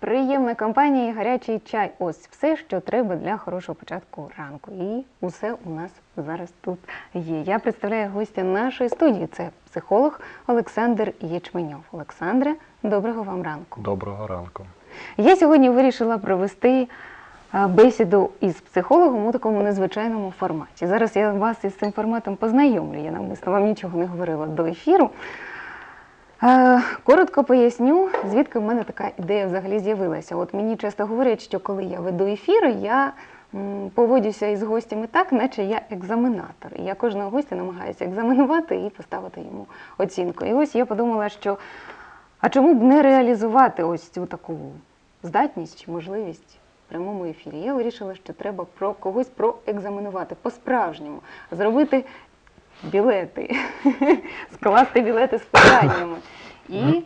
Приємна компанія і гарячий чай. Ось все, що треба для хорошого початку ранку. І усе у нас зараз тут є. Я представляю гостя нашої студії. Це психолог Олександр Єчменьов. Олександре, доброго вам ранку. Доброго ранку. Я сьогодні вирішила провести бесіду із психологом у такому незвичайному форматі. Зараз я вас із цим форматом познайомлю. Я навмисно вам нічого не говорила до ефіру. Е, Коротко поясню, звідки в мене така ідея взагалі з'явилася. От мені часто говорять, що коли я веду ефіри, я поводюся із гостями так, наче я екзаменатор. Я кожного гостя намагаюся екзаменувати і поставити йому оцінку. І ось я подумала, що а чому б не реалізувати ось цю таку здатність чи можливість в прямому ефірі? Я вирішила, що треба про когось проекзаменувати по-справжньому, зробити білети, скласти білети з питаннями. І,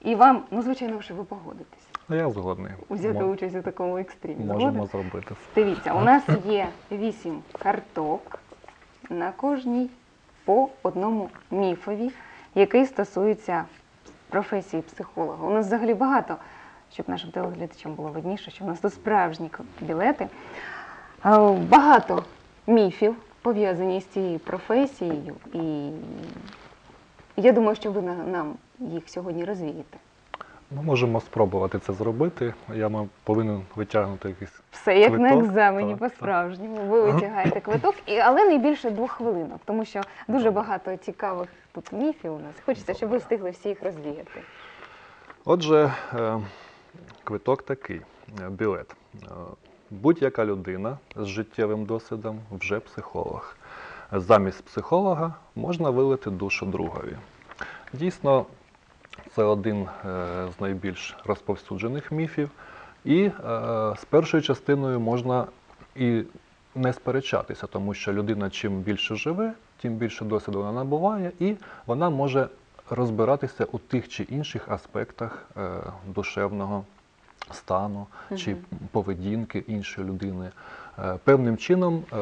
і вам, ну звичайно, що ви погодитесь Ну, Я згодний. взяти Мо- участь у такому екстримі. Можемо Згоден? зробити. Дивіться, у нас є вісім карток на кожній по одному міфові, який стосується професії психолога. У нас взагалі багато, щоб нашим телеглядачам було видніше, що у нас тут справжні білети. Багато міфів пов'язані з цією професією, і я думаю, що ви нам їх сьогодні розвієте. Ми можемо спробувати це зробити. Я повинен витягнути якийсь. Все як на екзамені по-справжньому. Ви витягаєте квиток, і, але не більше двох хвилинок, тому що дуже багато цікавих тут міфів у нас. Хочеться, щоб ви встигли всі їх розвіяти. Отже, е, квиток такий, е, білет. Будь-яка людина з життєвим досвідом вже психолог. Замість психолога можна вилити душу другові. Дійсно, це один е, з найбільш розповсюджених міфів. І е, з першою частиною можна і не сперечатися, тому що людина чим більше живе, тим більше досвіду вона набуває, і вона може розбиратися у тих чи інших аспектах е, душевного стану чи поведінки іншої людини, е, певним чином е,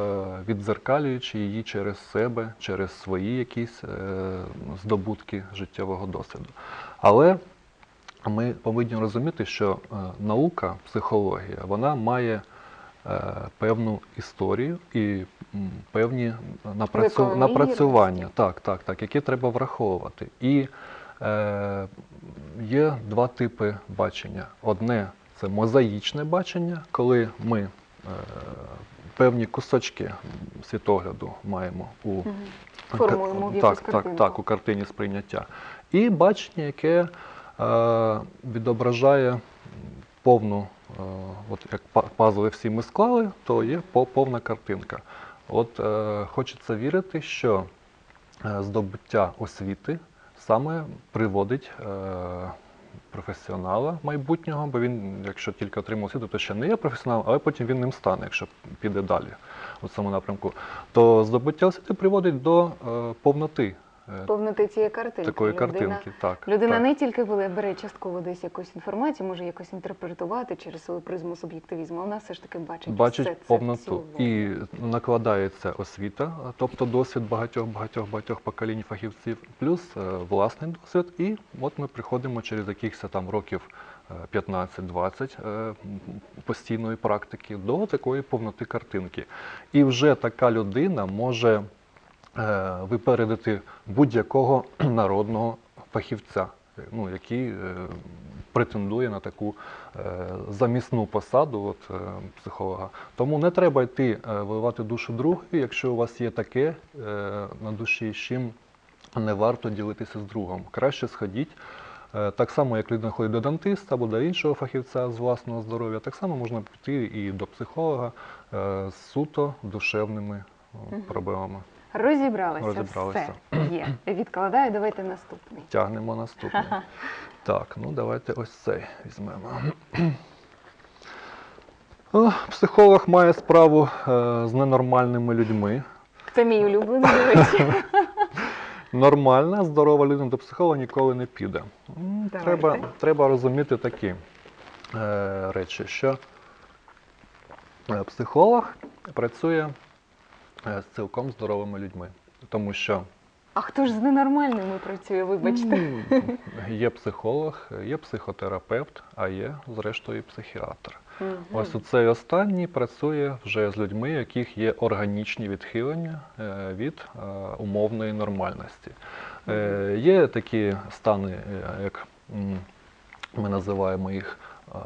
віддзеркалюючи її через себе, через свої якісь е, здобутки життєвого досвіду. Але ми повинні розуміти, що наука, психологія, вона має певну історію і певні напрацю... Напрацювання, так, так, так, які треба враховувати. І є два типи бачення. Одне це мозаїчне бачення, коли ми е, певні кусочки світогляду маємо у Формуємо так, так, так, у картині сприйняття. І бачення, яке е, відображає повну, е, от як па- пазли всі ми склали, то є по- повна картинка. От е, хочеться вірити, що е, здобуття освіти саме приводить е, професіонала майбутнього, бо він, якщо тільки отримав освіту, то ще не є професіоналом, але потім він ним стане, якщо піде далі у цьому напрямку. То здобуття освіти приводить до е, повноти е, Повноти цієї картинки. такої Людина- картинки. Так, Людина так. не тільки бере- бере частково десь якусь інформацію, може якось інтерпретувати через свою призму суб'єктивізму, а вона все ж таки бачить, бачить все це повноту і накладається освіта, тобто досвід багатьох багатьох багатьох поколінь фахівців, плюс е, власний досвід. І от ми приходимо через якихось там років е, 15-20 е, постійної практики до такої повноти картинки. І вже така людина може е, випередити будь-якого народного фахівця, ну, який е, претендує на таку е, замісну посаду от, психолога. Тому не треба йти виливати душу другові, якщо у вас є таке на душі, з чим не варто ділитися з другом. Краще сходіть. Так само, як людина ходить до дантиста або до іншого фахівця з власного здоров'я, так само можна піти і до психолога з суто душевними проблемами. Розібралися, Розібралися. все є. Відкладаю, давайте наступний. Тягнемо наступний. Так, ну давайте ось цей візьмемо. Психолог має справу е, з ненормальними людьми. Це мій улюблений, до речі. Нормальна, здорова людина до психолога ніколи не піде. Давайте. Треба, треба розуміти такі е, речі, що е, психолог працює з цілком здоровими людьми. Тому що А хто ж з ненормальними працює, вибачте? Є психолог, є психотерапевт, а є, зрештою, і психіатр. Мгм. Ось цей останній працює вже з людьми, яких є органічні відхилення е, від е, умовної нормальності. Е, Є такі стани, е, як ми називаємо їх е,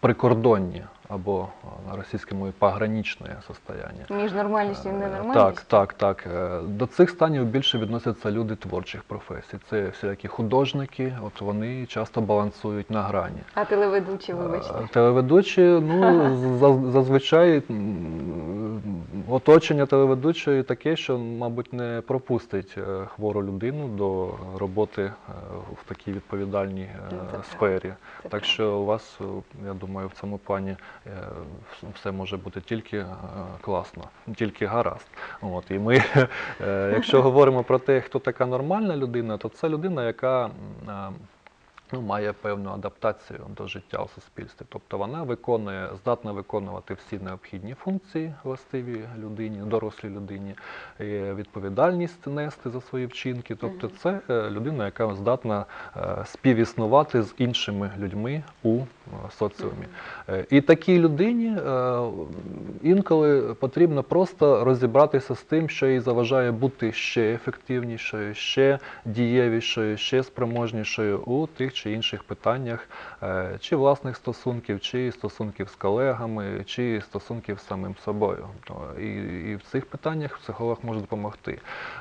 прикордонні або е, на російській мові пограничне состояння. Між нормальністю і Е, ненормальністю? Так, так, так. Е, До цих станів більше відносяться люди творчих професій. Це всякі художники, от вони часто балансують на грані. А телеведучі, вибачте. Телеведучі, ну зазвичай оточення телеведучої таке, що, мабуть, не пропустить хвору людину до роботи в такій відповідальній Ну, сфері. Так що у вас, я думаю, в цьому плані все може бути тільки е, класно, тільки гаразд. От, і ми, е, якщо говоримо про те, хто така нормальна людина, то це людина, яка е, ну, має певну адаптацію до життя у суспільстві. Тобто вона виконує, здатна виконувати всі необхідні функції властиві людині, дорослій людині, е, відповідальність нести за свої вчинки. Тобто це е, людина, яка здатна е, співіснувати з іншими людьми у е, соціумі. Е, І такій людині е, інколи потрібно просто розібратися з тим, що їй заважає бути ще ефективнішою, ще дієвішою, ще спроможнішою у тих чи інших питаннях, е, чи власних стосунків, чи стосунків з колегами, чи стосунків з самим собою. І, і в цих питаннях психолог може допомогти.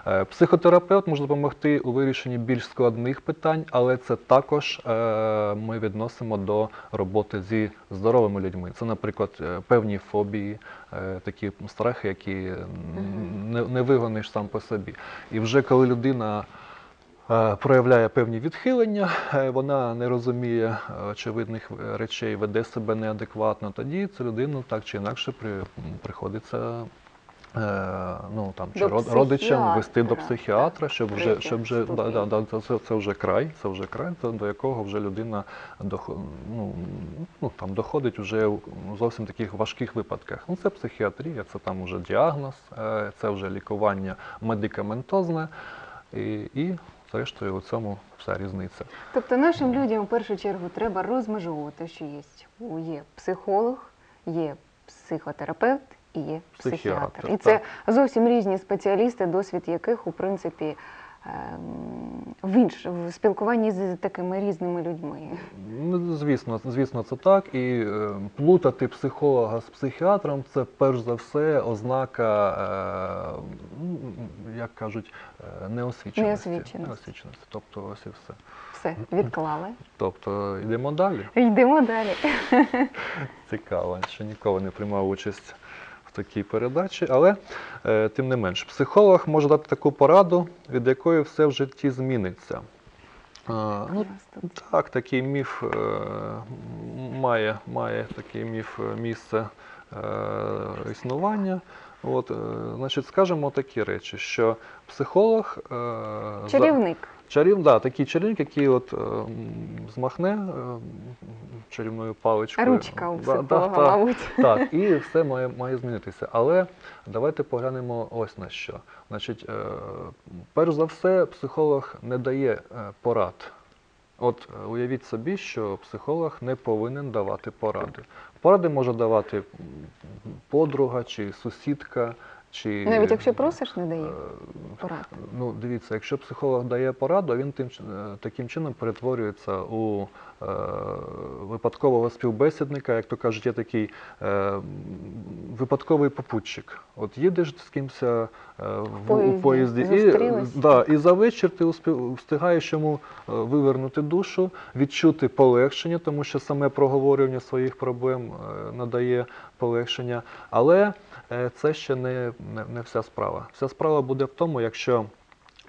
Е, Психотерапевт може допомогти у вирішенні більш складних питань, але це також е, ми відносимо до роботи зі здоровими людьми. Це, наприклад, е, певні фобії, е, такі страхи, які не, не вигониш сам по собі. І вже коли людина е, проявляє певні відхилення, вона не розуміє очевидних речей, веде себе неадекватно, тоді цю людину так чи інакше приходиться. Е, Ну там чи До род- родичам вести до психіатра, щоб вже щоб вже да, да, да, це, це вже край, це вже край, до, до якого вже людина дохо, ну, ну там доходить вже у зовсім таких важких випадках. Ну це психіатрія, це там вже діагноз, е, це вже лікування медикаментозне і, і зрештою у цьому вся різниця. Тобто нашим людям в першу чергу треба розмежовувати, що є. Є психолог, є психотерапевт і є психіатр. Психіатр, І це так. зовсім різні спеціалісти, досвід яких, у принципі, ем, в інш, в спілкуванні з такими різними людьми. Ну, звісно, звісно, це так. І е, плутати психолога з психіатром це перш за все ознака, е, ну, як кажуть, е, неосвіченості. Неосвіченості. Неосвіченості. Тобто ось і все. Все, відклали. Тобто йдемо далі. Йдемо далі. Цікаво, ще ніколи не приймав участь такій передачі, але е, тим не менш, психолог може дати таку пораду, від якої все в житті зміниться. Е, ну, так, такий міф е, має, має такий міф е, місце е, існування. От, е, значить, скажемо такі речі, що психолог е, Чарівник. Чарів, да, такий чарівник, який от е, змахне е, чарівною паличкою. Ручка у Да, да, так, мабуть. так, і все має, має змінитися. Але давайте поглянемо ось на що. Значить, е, перш за все, психолог не дає е, порад. От е, уявіть собі, що психолог не повинен давати поради. Поради може давати подруга чи сусідка. Чи, Навіть якщо просиш, не дає е, порад. Ну, дивіться, якщо психолог дає пораду, він тим, е, таким чином перетворюється у е, випадкового співбесідника, як то кажуть, є такий е, випадковий попутчик. От їдеш з кимось е, в, у поїзді, поїзді, і, да, і за вечір ти успів, встигаєш йому е, вивернути душу, відчути полегшення, тому що саме проговорювання своїх проблем надає полегшення. Але це ще не, не, не вся справа. Вся справа буде в тому, якщо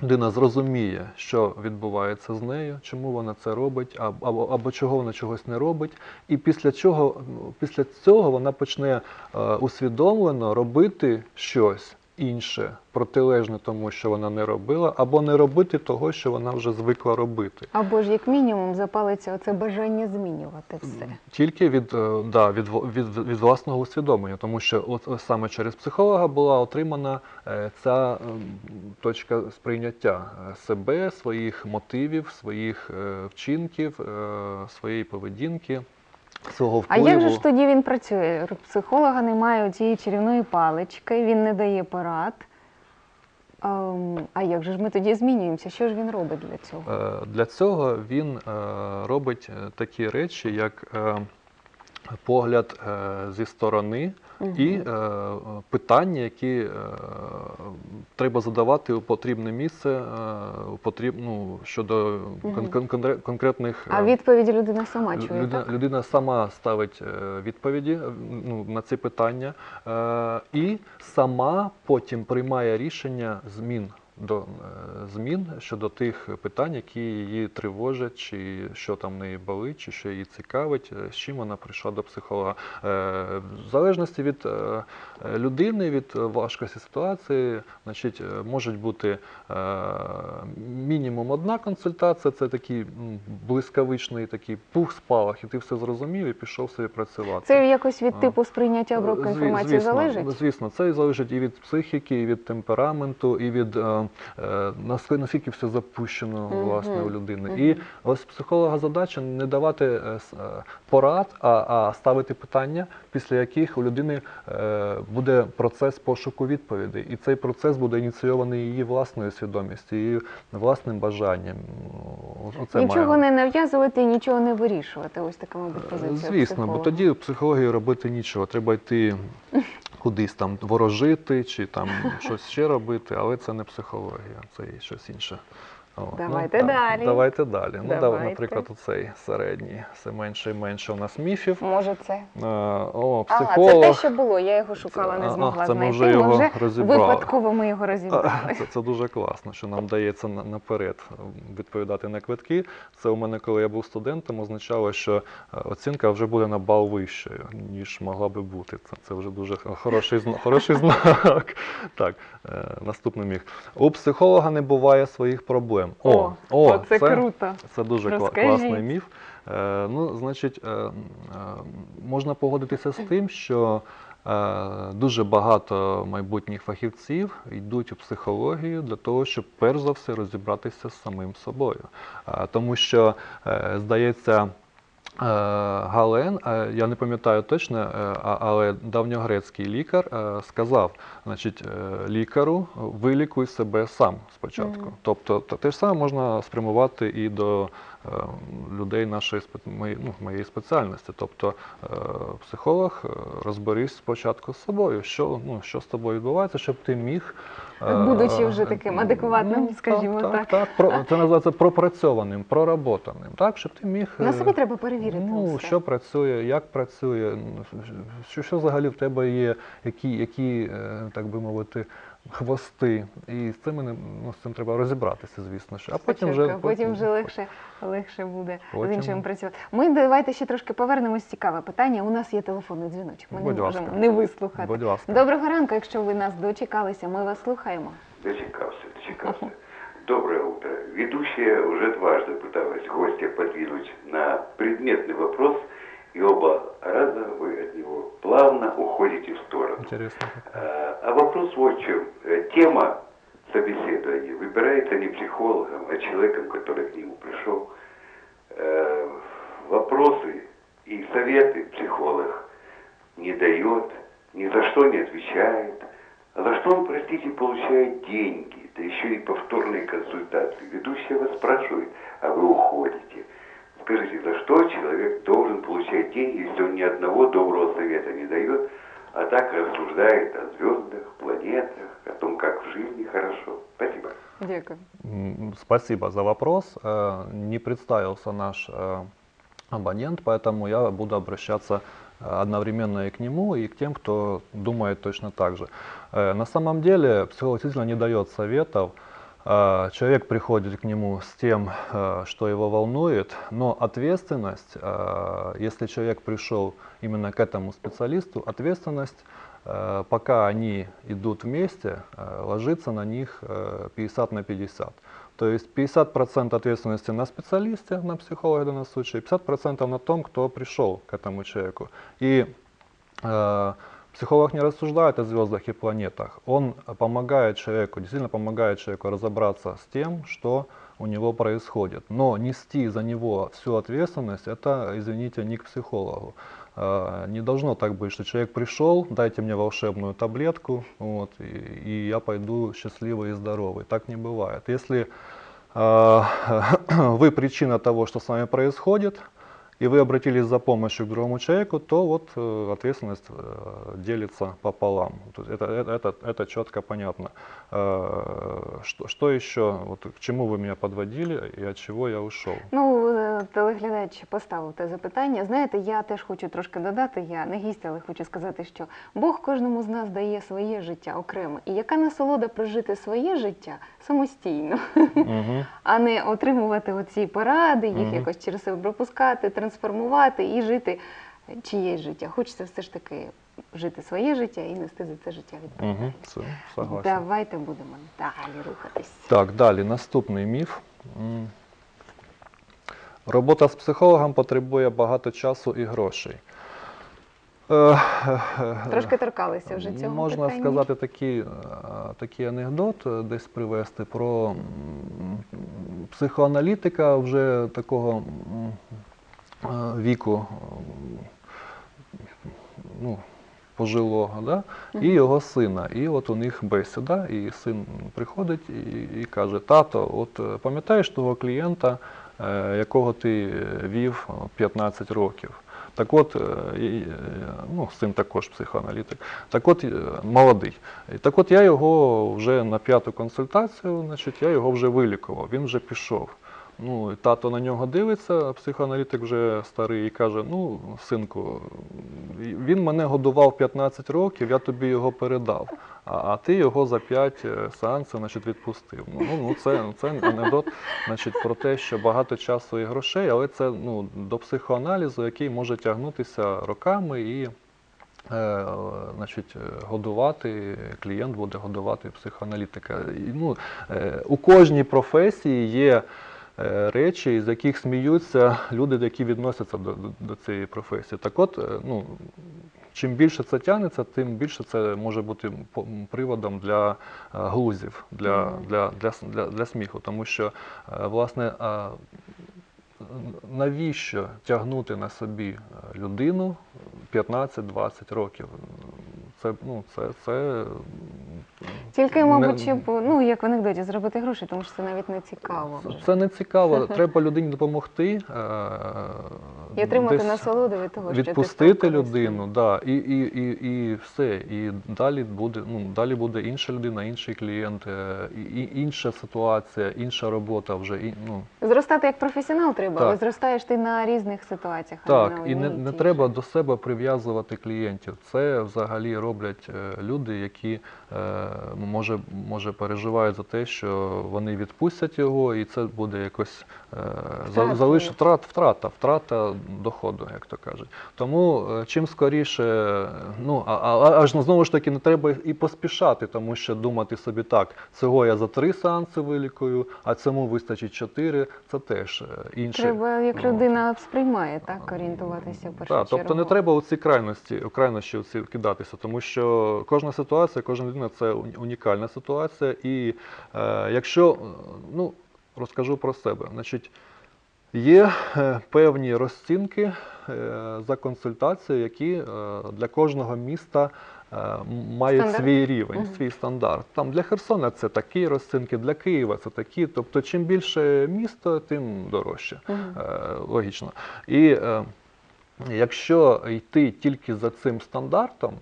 людина зрозуміє, що відбувається з нею, чому вона це робить, або, або, або чого вона чогось не робить, і після чого, ну, після цього вона почне е, усвідомлено робити щось. Інше, протилежне тому, що вона не робила, або не робити того, що вона вже звикла робити. Або ж як мінімум запалиться оце бажання змінювати все. Тільки від, е, да, від, від, від власного усвідомлення, тому що от е, саме через психолога була отримана е, ця ем, точка сприйняття себе, своїх мотивів, своїх вчинків, своєї поведінки, свого А як же ж тоді він працює? Психолога немає цієї чарівної палички, він не дає порад. Ем, А як же ж ми тоді змінюємося? Що ж він робить для цього? Е, Для цього він е, робить е, такі речі, як погляд зі сторони і е, питання, які е, треба задавати у потрібне місце, е, потріб, ну, щодо кон- кон- кон конкретних. А е, відповіді людина сама чує, Людина, так? людина сама ставить е, відповіді е, ну, на ці питання е, і сама потім приймає рішення змін до е, змін щодо тих питань, які її тривожать, чи що там неї болить, чи що її цікавить, е, з чим вона прийшла до психолога. Е, В залежності від людини, від важкості ситуації, значить, можуть бути мінімум одна консультація, це такий блискавичний такий пух спалах, і ти все зрозумів і пішов собі працювати. Це якось від типу сприйняття обробки інформації звісно, залежить? Звісно, це і залежить і від психіки, і від темпераменту, і від е, наскільки, все запущено власне у людини. І ось психолога задача не давати е, е, порад, а, а ставити питання, після яких у людини буде процес пошуку відповідей. І цей процес буде ініційований її власною свідомістю, її власним бажанням. Ну, Оце Нічого має- не нав'язувати і нічого не вирішувати. Ось така, мабуть, позиція. Звісно, бо тоді психології робити нічого. Треба йти кудись там ворожити чи там щось ще робити, але це не психологія, це є щось інше. О, Давайте так, далі. Давайте далі. Ну, да, наприклад, оцей середній, все менше і менше у нас міфів. Може, це. Е, О, Ага, це те, що було. Я його шукала, не змогла а, це ми знайти. вже його Може, розібрали. випадково ми його розібрали. А, Це, це дуже класно, що нам дається наперед е, відповідати на квитки. Це у мене, коли я був студентом, означало, що е, оцінка вже буде на бал вищою, ніж могла би бути. Це, це вже дуже хороший, хороший знак. Так, наступний міг. У психолога не буває своїх проблем. О, о, оце круто. це дуже Розкажіть. класний міф. Е, ну, значить, е, е, можна погодитися з тим, що е, дуже багато майбутніх фахівців йдуть у психологію для того, щоб перш за все розібратися з самим собою. Е, тому що, е, здається, Гален, е, я не пам'ятаю точно, е, але давньогрецький лікар е, сказав, значить, е, лікару вилікуй себе сам спочатку. Mm. Тобто те ж саме можна спрямувати і до е, людей нашої моєї, ну, моєї спеціальності. Тобто е, психолог, е, розберись спочатку з собою, що, ну, що з тобою відбувається, щоб ти міг. е, Будучи вже таким адекватним, скажімо так. так. так, про, це називається пропрацьованим, проработаним, так, щоб ти міг. На собі треба перевірити. Ну, все. що працює, як працює, ну, що, що взагалі в тебе є, які, які так би мовити, хвости. І з цим, не- ну, з цим треба розібратися, звісно. ж. А потім вже, Спочатку, а потім вже легше, легше буде Потім. з іншим працювати. Ми давайте ще трошки повернемось. Цікаве питання. У нас є телефонний дзвіночок. Ми Будь не ласка. можемо не вислухати. Будь ласка. Доброго ранку, якщо ви нас дочекалися, ми вас слухаємо. Дочекался, дочекался. Доброе утро. Ведущая уже дважды пыталась гостя подвинуть на предметный вопрос, и оба раза вы от него плавно уходите в сторону. Інтересно. А а вопрос вот в чем. Э, Тема собеседования выбирается не психологом, а человеком, который к нему пришел. Э, Вопросы и советы психолог не дает, ни за что не отвечает. А за что он, простите, получает деньги, да еще и повторные консультации. Ведущая вас спрашивает, а вы уходите. Скажите, за что человек должен получать деньги, если он ни одного доброго совета не дает, а так рассуждает о звездах, планетах, о том, как в жизни хорошо? Спасибо. Дякую. М, Спасибо за вопрос. Э, Не представился наш э, абонент, поэтому я буду обращаться э, одновременно и к нему, и к тем, кто думает точно так же. На самом деле психолог действительно не дает советов. Э, Человек приходит к нему с тем, э, что его волнует, но ответственность, э, если человек пришел именно к этому специалисту, ответственность э, пока они идут вместе, ложится на них э, 50 на 50. То есть 50% ответственности на специалисте, на психолога в данном случае, 50% на том, кто пришел к этому человеку. И психолог не рассуждает о звездах и планетах, он помогает человеку, действительно помогает человеку разобраться с тем, что у него происходит. Но нести за него всю ответственность, это, извините, не к психологу. Э, Не должно так быть, что человек пришел, дайте мне волшебную таблетку, вот, и, и я пойду счастливый и здоровый. Так не бывает. Если э, вы причина того, что с вами происходит, и вы обратились за помощью к другому человеку, то вот э, ответственность э, делится пополам. То есть Это, это, это, это четко понятно. Э, Что, что еще, вот, к чему вы меня подводили и от чего я ушел? Ну, е, телеглядач поставив те запитання. Знаєте, я теж хочу трошки додати, я не гість, але хочу сказати, що Бог кожному з нас дає своє життя окремо. І яка насолода прожити своє життя самостійно, Мгм. а не отримувати оці поради, їх Мгм. якось через себе пропускати, трансформувати і жити чиєсь життя. Хочеться все ж таки жити своє життя і нести за це життя відповідальність. Все, согласен. Давайте будемо далі рухатись. Так, далі, наступний міф. Робота з психологом потребує багато часу і грошей. Е, Трошки торкалися вже цього Можна питання. сказати такий, е, такий анекдот е, десь привести про психоаналітика вже такого віку, ну, пожилого, да? і його сина. І от у них бесіда, і син приходить і, і каже: Тато, от е, пам'ятаєш того клієнта, е, якого ти е, вів 15 років? Так от, е, е, ну, син також психоаналітик, так от е, молодий. Так от я його вже на п'яту консультацію, значить, я його вже вилікував, він вже пішов. Ну, тато на нього дивиться, психоаналітик вже старий і каже: ну, синку, він мене годував 15 років, я тобі його передав, а, а ти його за 5 сеансів значить, відпустив. Ну, ну це, це анекдот значить, про те, що багато часу і грошей, але це ну, до психоаналізу, який може тягнутися роками і. Е, значить, е, годувати, клієнт буде годувати психоаналітика. Ну, е, у кожній професії є е, речі, з яких сміються люди, які відносяться до, до, до цієї професії. Так от, е, ну, чим більше це тягнеться, тим більше це може бути приводом для е, глузів, для, для, для, для, для сміху. Тому що, е, власне, навіщо тягнути на собі е, людину 15-20 років? Це, ну, це, це Тільки, не- мабуть, щоб ну як в анекдоті зробити гроші, тому що це навіть не цікаво. Вже. Це не цікаво. Треба людині допомогти. І отримати десь насолоду від того, що ти відпустити став людину, да, і, і, і, і все. І далі буде, ну, далі буде інша людина, інший клієнт, е, і, і інша ситуація, інша робота вже. І, ну, Зростати як професіонал треба, але зростаєш ти на різних ситуаціях. а Так, і не, не треба до себе прив'язувати клієнтів. Це взагалі роблять е, люди, які е, може, може переживають за те, що вони відпустять його, і це буде якось е, за- Втратою. втрата, втрата доходу, як то кажуть. Тому е, чим скоріше, ну а, а, аж ну, знову ж таки не треба і поспішати, тому що думати собі так, цього я за три сеанси вилікую, а цьому вистачить чотири. Це теж е, інше. Треба, як От. людина сприймає, так орієнтуватися в першу Так, тобто не треба у ці крайності, у крайнощі оці кидатися, тому що кожна ситуація, кожна людина це унікальна ситуація. І е, якщо, ну, розкажу про себе, значить, є е, певні розцінки е, за консультацію, які е, для кожного міста мають Стандарт? свій рівень, Мгм. свій стандарт. Там для Херсона це такі розцінки, для Києва це такі. Тобто, чим більше місто, тим дорожче. Е, логічно. І якщо йти тільки за цим стандартом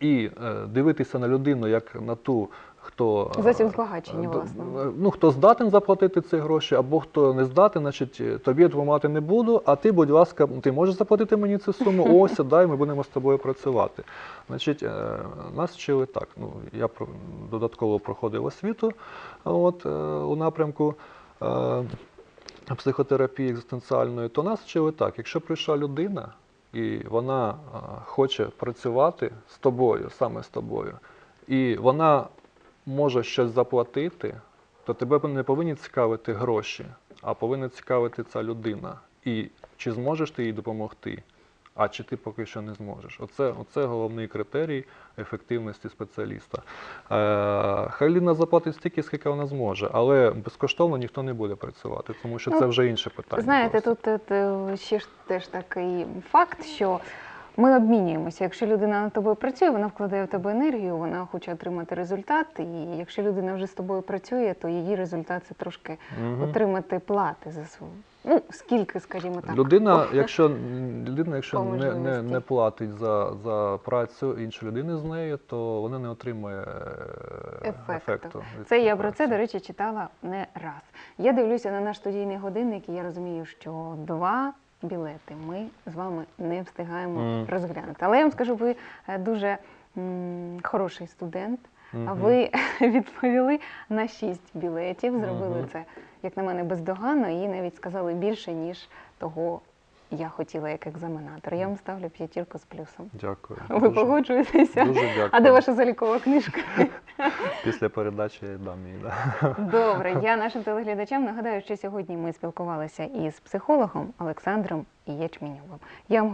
і дивитися на людину як на ту, хто е, Зовсім збагачення, д- власне. е, Ну, хто здатен заплатити ці гроші, або хто не здатен, значить е, тобі я допомагати не буду, а ти, будь ласка, ти можеш заплатити мені цю суму, ось дай, ми будемо з тобою працювати. Значить, е, нас вчили так. Ну, я додатково проходив освіту от, е, у напрямку. е, психотерапії екзистенціальної, то нас вчили так, якщо прийшла людина і вона хоче працювати з тобою, саме з тобою, і вона може щось заплатити, то тебе не повинні цікавити гроші, а повинна цікавити ця людина. І чи зможеш ти їй допомогти, а чи ти поки що не зможеш. Оце, оце головний критерій ефективності спеціаліста. Е, хай людина заплатить стільки, скільки вона зможе, але безкоштовно ніхто не буде працювати, тому що Ну, це вже інше питання. Знаєте, просто. тут е, ще ж теж такий факт, що ми обмінюємося. Якщо людина над тобою працює, вона вкладає в тебе енергію, вона хоче отримати результат. І якщо людина вже з тобою працює, то її результат це трошки Мгм. отримати плати за свою. Ну, скільки, скажімо так. Людина, якщо людина, якщо не, не, не платить за, за працю іншої людини з нею, то вона не отримує е, Ефекту. ефекту. Це я про це, до речі, читала не раз. Я дивлюся на наш студійний годинник, і я розумію, що два білети ми з вами не встигаємо Мгм. розглянути. Але я вам скажу, ви е, дуже м, хороший студент. А Мгм. ви відповіли на шість білетів, зробили Мгм. це, як на мене, бездоганно, і навіть сказали більше, ніж того я хотіла як екзаменатор. Я вам ставлю п'ятірку з плюсом. Дякую. Ви Дуже- погоджуєтеся? Дуже дякую. А де ваша залікова книжка? Після передачі дам їй. Да. Добре, я нашим телеглядачам нагадаю, що сьогодні ми спілкувалися із психологом Олександром Ячменюком. Я вам